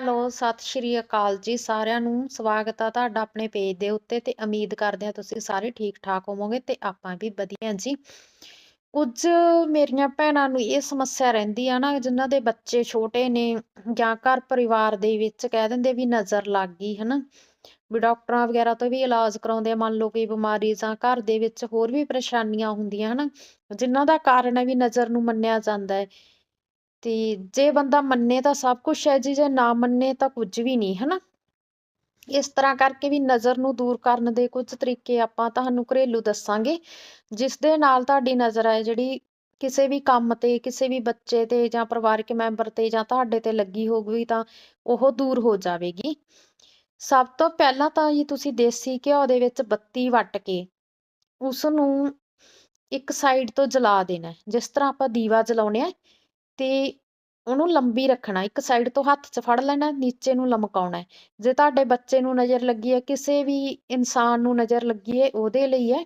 Hello, ਸਤਿ ਸ਼੍ਰੀ ਅਕਾਲ ਜੀ ਸਾਰਿਆਂ ਨੂੰ। ਸਵਾਗਤ ਆ ਤੁਹਾਡਾ ਆਪਣੇ ਪੇਜ ਦੇ ਉੱਤੇ ਤੇ ਉਮੀਦ ਕਰਦੇ ਹਾਂ ਤੁਸੀਂ ਸਾਰੇ ਠੀਕ-ਠਾਕ ਹੋਵੋਗੇ ਤੇ ਆਪਾਂ ਵੀ ਵਧੀਆ ਜੀ। ਕੁਝ ਮੇਰੀਆਂ ਭੈਣਾਂ ਨੂੰ ਇਹ ਸਮੱਸਿਆ ਰਹਿੰਦੀ ਆ ਨਾ ਜਿਨ੍ਹਾਂ ਦੇ ਬੱਚੇ ਛੋਟੇ ਨੇ ਜਾਂ ਘਰ ਪਰਿਵਾਰ ਦੇ ਵਿੱਚ ਕਹਿ ਦਿੰਦੇ ਵੀ ਨਜ਼ਰ ਲੱਗ ਗਈ ਹਨਾ ਵੀ ਡਾਕਟਰਾਂ ਵਗੈਰਾ ਤੋਂ ਵੀ ਇਲਾਜ ਕਰਾਉਂਦੇ ਆ ਮੰਨ ਲਓ ਕੋਈ ਬਿਮਾਰੀ ਜਾਂ ਘਰ ਦੇ ਵਿੱਚ ਹੋਰ ਵੀ ਪਰੇਸ਼ਾਨੀਆਂ ਹੁੰਦੀਆਂ ਹਨਾ ਜਿਨ੍ਹਾਂ ਦਾ ਕਾਰਨ ਹੈ ਵੀ ਨਜ਼ਰ ਨੂੰ ਮੰਨਿਆ ਜਾਂਦਾ ਹੈ ਤੇ ਜੇ ਬੰਦਾ ਮੰਨੇ ਤਾਂ ਸਭ ਕੁਝ ਹੈ ਜੀ, ਜੇ ਨਾ ਮੰਨੇ ਤਾਂ ਕੁਝ ਵੀ ਨਹੀਂ, ਹਨਾ? ਇਸ ਤਰ੍ਹਾਂ ਕਰਕੇ ਵੀ ਨਜ਼ਰ ਨੂੰ ਦੂਰ ਕਰਨ ਦੇ ਕੁਝ ਤਰੀਕੇ ਆਪਾਂ ਤੁਹਾਨੂੰ ਘਰੇਲੂ ਦੱਸਾਂਗੇ, ਜਿਸ ਦੇ ਨਾਲ ਤੁਹਾਡੀ ਨਜ਼ਰ ਹੈ ਜਿਹੜੀ ਕਿਸੇ ਵੀ ਕੰਮ ਤੇ, ਕਿਸੇ ਵੀ ਬੱਚੇ ਤੇ ਜਾਂ ਪਰਿਵਾਰਕ ਮੈਂਬਰ ਤੇ ਜਾਂ ਤੁਹਾਡੇ ਤੇ ਲੱਗੀ ਹੋਊਗੀ ਤਾਂ ਉਹ ਦੂਰ ਹੋ ਜਾਵੇਗੀ। ਸਭ ਤੋਂ ਪਹਿਲਾਂ ਤਾਂ ਜੀ ਤੁਸੀਂ ਦੇਸੀ ਘਿਓ ਦੇ ਵਿੱਚ ਬੱਤੀ ਵੱਟ ਕੇ ਉਸ ਨੂੰ ਇੱਕ ਸਾਈਡ ਤੋਂ ਜਲਾ ਦੇਣਾ ਜਿਸ ਤਰ੍ਹਾਂ ਆਪਾਂ ਦੀਵਾ ਜਲਾਉਣੇ ਆ ਤੇ ਉਹਨੂੰ ਲੰਬੀ ਰੱਖਣਾ, ਇੱਕ ਸਾਈਡ ਤੋਂ ਹੱਥ 'ਚ ਫੜ ਲੈਣਾ, ਨੀਚੇ ਨੂੰ ਲਮਕਾਉਣਾ ਜੇ ਤੁਹਾਡੇ ਬੱਚੇ ਨੂੰ ਨਜ਼ਰ ਲੱਗੀ ਹੈ, ਕਿਸੇ ਵੀ ਇਨਸਾਨ ਨੂੰ ਨਜ਼ਰ ਲੱਗੀ ਹੈ, ਉਹਦੇ ਲਈ ਹੈ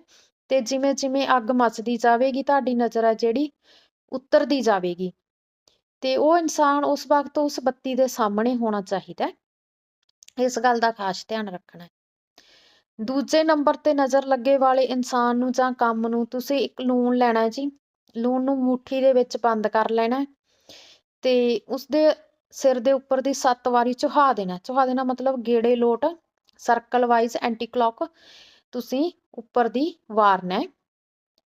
ਤੇ ਜਿਵੇਂ ਜਿਵੇਂ ਅੱਗ ਮੱਚਦੀ ਜਾਵੇਗੀ, ਤੁਹਾਡੀ ਨਜ਼ਰ ਹੈ ਜਿਹੜੀ ਉਤਰਦੀ ਜਾਵੇਗੀ ਤੇ ਉਹ ਇਨਸਾਨ ਉਸ ਵਕਤ ਉਸ ਬੱਤੀ ਦੇ ਸਾਹਮਣੇ ਹੋਣਾ ਚਾਹੀਦਾ ਹੈ। ਇਸ ਗੱਲ ਦਾ ਖਾਸ ਧਿਆਨ ਰੱਖਣਾ ਹੈ। ਦੂਜੇ ਨੰਬਰ ਤੇ ਨਜ਼ਰ ਲੱਗੇ ਵਾਲੇ ਇਨਸਾਨ ਨੂੰ ਜਾਂ ਕੰਮ ਨੂੰ ਤੁਸੀਂ ਇੱਕ ਲੂਣ ਲੈਣਾ ਜੀ। ਲੂਣ ਨੂੰ ਮੁੱਠੀ ਦੇ ਵਿੱਚ ਬੰਦ ਕਰ ਲੈਣਾ ਤੇ ਉਸਦੇ ਸਿਰ ਦੇ ਉੱਪਰ ਦੀ ਸੱਤ ਵਾਰੀ ਚੁਹਾ ਦੇਣਾ। ਚੁਹਾ ਦੇਣਾ ਮਤਲਬ ਗੇੜੇ, ਲੋਟ ਸਰਕਲ ਵਾਈਜ਼ ਐਂਟੀ ਕਲੌਕ ਤੁਸੀਂ ਉੱਪਰ ਦੀ ਵਾਰਨਾ ਹੈ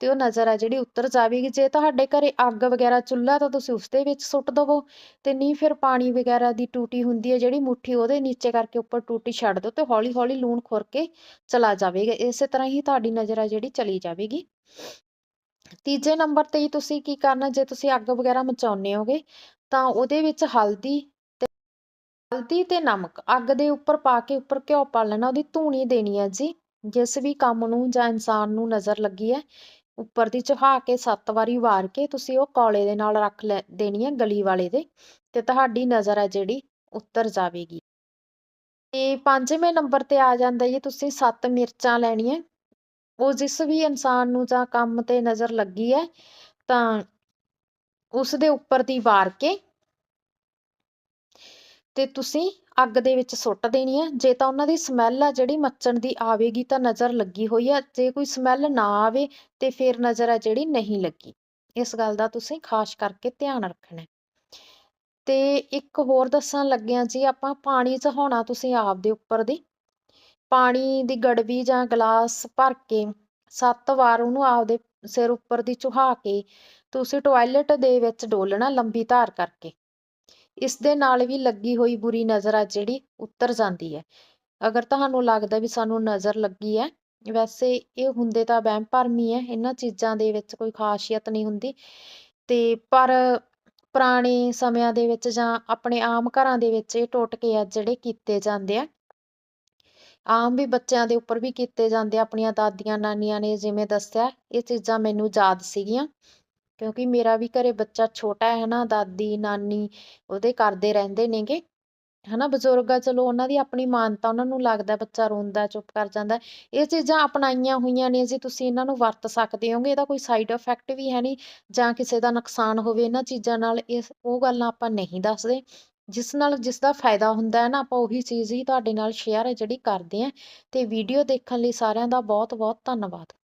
ਤੇ ਉਹ ਨਜ਼ਰ ਹੈ ਜਿਹੜੀ ਉੱਤਰ ਜਾਵੇਗੀ। ਜੇ ਤੁਹਾਡੇ ਘਰੇ ਅੱਗ ਵਗੈਰਾ ਚੁੱਲ੍ਹਾ ਤਾਂ ਤੁਸੀਂ ਉਸ ਦੇ ਵਿੱਚ ਸੁੱਟ ਦਵੋ। ਤੇ ਨਹੀਂ ਫਿਰ ਪਾਣੀ ਵਗੈਰਾ ਦੀ ਟੂਟੀ ਹੁੰਦੀ ਹੈ ਜਿਹੜੀ ਮੁੱਠੀ ਉਹਦੇ ਨੀਚੇ ਕਰਕੇ ਉੱਪਰ ਟੂਟੀ ਛੱਡ ਦਿਓ ਤੇ ਹੌਲੀ ਹੌਲੀ ਲੂਣ ਖੁਰ ਕੇ ਚਲਾ ਜਾਵੇਗਾ। ਇਸੇ ਤਰ੍ਹਾਂ ਹੀ ਤੁਹਾਡੀ ਨਜ਼ਰ ਆ ਜਿਹੜੀ ਚਲੀ ਜਾਵੇਗੀ। ਤੀਜੇ ਨੰਬਰ ਤੇ ਹੀ ਤੁਸੀਂ ਕੀ ਕਰਨਾ, ਜੇ ਤੁਸੀਂ ਅੱਗ ਵਗੈਰਾ ਮਚਾਉਨੇ ਹੋਗੇ, ਤਾਂ ਉਹਦੇ ਵਿੱਚ ਹਲਦੀ ਤੇ ਹਲਦੀ ਤੇ ਨਮਕ, ਅੱਗ ਦੇ ਉੱਪਰ ਪਾ ਕੇ ਉੱਪਰ ਘਿਓ ਪਾ ਲੈਣਾ, ਉਹਦੀ ਧੂਣੀ ਦੇਣੀ ਹੈ ਜੀ, ਜਿਸ ਵੀ ਕੰਮ ਨੂੰ ਜਾਂ ਇਨਸਾਨ ਨੂੰ ਨਜ਼ਰ ਲੱਗੀ ਹੈ, ਉੱਪਰ ਦੀ ਚਹਾ ਕੇ ਸੱਤ ਵਾਰੀ ਵਾਰ ਕੇ ਤੁਸੀਂ ਉਹ ਕੌਲੇ ਦੇ ਨਾਲ ਰੱਖ ਲੈ, ਦੇਣੀ ਹੈ ਗਲੀ ਵਾਲੇ ਦੇ, ਤੇ ਤੁਹਾਡੀ ਨਜ਼ਰ ਹੈ ਜਿਹੜੀ ਉੱਤਰ ਜਾਵੇਗੀ। ਤੇ ਪੰਜਵੇਂ ਨੰਬਰ ਤੇ ਆ ਜਾਂਦਾ ਜੀ, ਤੁਸੀਂ ਸੱਤ ਮਿਰਚਾਂ ਲੈਣੀਆਂ ਉਹ ਜਿਸ ਵੀ ਇਨਸਾਨ ਨੂੰ ਜਾਂ ਕੰਮ ਤੇ ਨਜ਼ਰ ਲੱਗੀ ਹੈ, ਤਾਂ ਉਸ ਦੇ ਉੱਪਰ ਦੀ ਵਾਰ ਕੇ ਤੇ ਤੁਸੀਂ ਅੱਗ ਦੇ ਵਿੱਚ ਸੁੱਟ ਦੇਣੀ ਹੈ। ਜੇ ਤਾਂ ਉਹਨਾਂ ਦੀ ਸਮੈਲ ਆ ਜਿਹੜੀ ਮੱਚਣ ਦੀ ਆਵੇਗੀ, ਤਾਂ ਨਜ਼ਰ ਲੱਗੀ ਹੋਈ ਹੈ। ਜੇ ਕੋਈ ਸਮੈਲ ਨਾ ਆਵੇ, ਤੇ ਫਿਰ ਨਜ਼ਰ ਆ ਜਿਹੜੀ ਨਹੀਂ ਲੱਗੀ। ਇਸ ਗੱਲ ਦਾ ਤੁਸੀਂ ਖਾਸ ਕਰਕੇ ਧਿਆਨ ਰੱਖਣਾ ਤੇ ਇੱਕ ਹੋਰ ਦੱਸਣ ਲੱਗਿਆ ਜੀ, ਆਪਾਂ ਪਾਣੀ ਚਹਾਉਣਾ ਤੁਸੀਂ ਆਪ ਦੇ ਉੱਪਰ ਦੀ। ਪਾਣੀ ਦੀ ਗੜਵੀ ਜਾਂ ਗਲਾਸ ਭਰ ਕੇ ਸੱਤ ਵਾਰ ਉਹਨੂੰ ਆਪਦੇ ਸਿਰ ਉੱਪਰ ਦੀ ਚੁਹਾ ਕੇ ਤੁਸੀਂ ਟਾਇਲਟ ਦੇ ਵਿੱਚ ਡੋਲਣਾ ਲੰਬੀ ਧਾਰ ਕਰਕੇ। ਇਸ ਦੇ ਨਾਲ ਵੀ ਲੱਗੀ ਹੋਈ ਬੁਰੀ ਨਜ਼ਰ ਆ ਜਿਹੜੀ ਉਤਰ ਜਾਂਦੀ ਹੈ। ਅਗਰ ਤੁਹਾਨੂੰ ਲੱਗਦਾ ਵੀ ਸਾਨੂੰ ਨਜ਼ਰ ਲੱਗੀ ਹੈ, ਵੈਸੇ ਇਹ ਹੁੰਦੇ ਤਾਂ ਵਹਿਮ ਭਰਮ ਹੀ ਹੈ, ਇਹਨਾਂ ਚੀਜ਼ਾਂ ਦੇ ਵਿੱਚ ਕੋਈ ਖਾਸੀਅਤ ਨਹੀਂ ਹੁੰਦੀ। ਤੇ ਪਰ ਪੁਰਾਣੇ ਸਮਿਆਂ ਦੇ ਵਿੱਚ ਜਾਂ ਆਪਣੇ ਆਮ ਘਰਾਂ ਦੇ ਵਿੱਚ ਇਹ ਟੋਟਕੇ ਆ ਜਿਹੜੇ ਕੀਤੇ ਜਾਂਦੇ ਆ ਆਮ ਵੀ ਬੱਚਿਆਂ ਦੇ ਉੱਪਰ ਵੀ ਕੀਤੇ ਜਾਂਦੇ ਆਪਣੀਆਂ ਦਾਦੀਆਂ ਨਾਨੀਆਂ ਨੇ ਜਿਵੇਂ ਦੱਸਿਆ, ਇਹ ਚੀਜ਼ਾਂ ਮੈਨੂੰ ਯਾਦ ਸੀਗੀਆਂ। ਕਿਉਂਕਿ ਮੇਰਾ ਵੀ ਘਰੇ ਬੱਚਾ ਛੋਟਾ ਹੈ ਨਾ, ਦਾਦੀ, ਨਾਨੀ ਉਹਦੇ ਕਰਦੇ ਰਹਿੰਦੇ ਨੇਗੇ। ਹਨਾ, ਬਜ਼ੁਰਗ ਆ, ਚਲੋ ਉਹਨਾਂ ਦੀ ਆਪਣੀ ਮਾਨਤਾ ਉਹਨਾਂ ਨੂੰ ਲੱਗਦਾ, ਬੱਚਾ ਰੋਂਦਾ, ਚੁੱਪ ਕਰ ਜਾਂਦਾ। ਇਹ ਚੀਜ਼ਾਂ ਅਪਣਾਈਆਂ ਹੋਈਆਂ ਨੇ ਜੀ, ਤੁਸੀਂ ਇਹਨਾਂ ਨੂੰ ਵਰਤ ਸਕਦੇ ਹੋਗੇ, ਇਹਦਾ ਕੋਈ ਸਾਈਡ ਇਫੈਕਟ ਵੀ ਹੈ ਨਹੀਂ ਜਾਂ ਕਿਸੇ ਦਾ ਨੁਕਸਾਨ ਹੋਵੇ, ਇਹਨਾਂ ਚੀਜ਼ਾਂ ਨਾਲ ਇਸ ਉਹ ਗੱਲਾਂ ਆਪਾਂ ਨਹੀਂ ਦੱਸਦੇ। ਜਿਸ ਨਾਲ, ਜਿਸ ਦਾ ਫਾਇਦਾ ਹੁੰਦਾ ਹੈ ਨਾ, ਆਪਾਂ ਉਹੀ ਚੀਜ਼ ਹੀ ਤੁਹਾਡੇ ਨਾਲ ਸ਼ੇਅਰ ਹੈ ਜਿਹੜੀ ਕਰਦੇ ਹਾਂ ਤੇ ਵੀਡੀਓ ਦੇਖਣ ਲਈ ਸਾਰਿਆਂ ਦਾ ਬਹੁਤ ਬਹੁਤ ਧੰਨਵਾਦ।